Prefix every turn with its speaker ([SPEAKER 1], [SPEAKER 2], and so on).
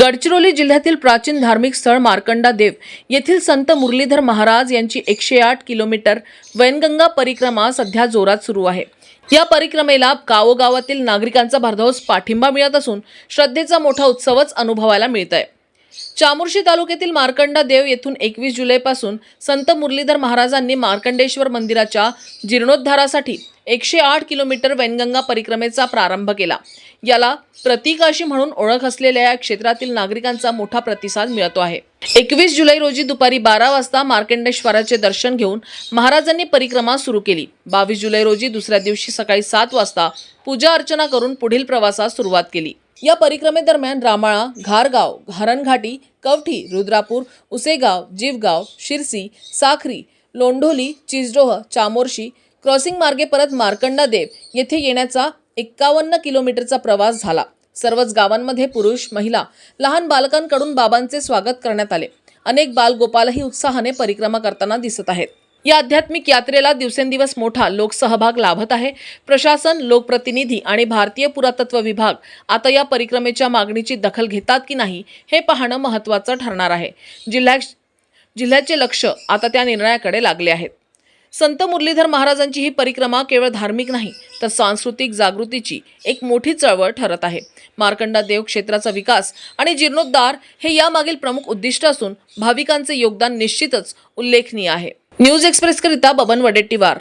[SPEAKER 1] गडचिरोली जिल्ह्यातील प्राचीन धार्मिक स्थळ मार्कंडा देव येथील संत मुरलीधर महाराज यांची एकशे आठ किलोमीटर वैनगंगा परिक्रमा सध्या जोरात सुरू आहे. या परिक्रमेला गावोगावातील नागरिकांचा भरधावस पाठिंबा मिळत असून श्रद्धेचा मोठा उत्सवच अनुभवायला मिळत आहे चामुर्शी तालुक्यातील मार्कंडा देव येथून एकवीस जुलैपासून संत मुरलीधर महाराजांनी मार्कंडेश्वर मंदिराच्या जीर्णोद्धारासाठी एकशे आठ किलोमीटर वैनगंगा परिक्रमेचा प्रारंभ केला. याला प्रतिकाशी म्हणून ओळख असलेल्या या क्षेत्रातील नागरिकांचा मोठा प्रतिसाद मिळतो आहे. एकवीस जुलै रोजी दुपारी बारा वाजता मार्कंडेश्वराचे दर्शन घेऊन महाराजांनी परिक्रमा सुरू केली. बावीस जुलै रोजी दुसऱ्या दिवशी सकाळी सात वाजता पूजा अर्चना करून पुढील प्रवासास सुरुवात केली. या परिक्रमेदरम्यान रामाळा घारगाव घारणघाटी कवठी रुद्रापूर उसेगाव जीवगाव शिरसी साखरी लोंढोली चिजडोह चामोर्शी क्रॉसिंग मार्गे परत मार्कंडा देव येथे येण्याचा एक्कावन्न किलोमीटरचा प्रवास झाला. सर्वच गावांमध्ये पुरुष महिला लहान बालकांकडून बाबांचे स्वागत करण्यात आले. अनेक बालगोपालही उत्साहाने परिक्रमा करताना दिसत आहेत. या आध्यात्मिक यात्रेला दिवसेंदिवस मोठा लोकसहभाग लाभत आहे. प्रशासन लोकप्रतिनिधी आणि भारतीय पुरातत्व विभाग आता या परिक्रमेच्या मागणीची दखल घेतात की नाही हे पाहणं महत्त्वाचं ठरणार आहे. जिल्ह्या जिल्ह्याचे लक्ष आता त्या निर्णयाकडे लागले आहेत. संत मुरलीधर महाराजांची ही परिक्रमा केवळ धार्मिक नाही तर सांस्कृतिक जागृतीची एक मोठी चळवळ ठरत आहे. मार्कंडा देव क्षेत्राचा विकास आणि जीर्णोद्धार हे यामागील प्रमुख उद्दिष्ट असून भाविकांचे योगदान निश्चितच उल्लेखनीय आहे. न्यूज एक्सप्रेस करिता बबन वडेट्टीवार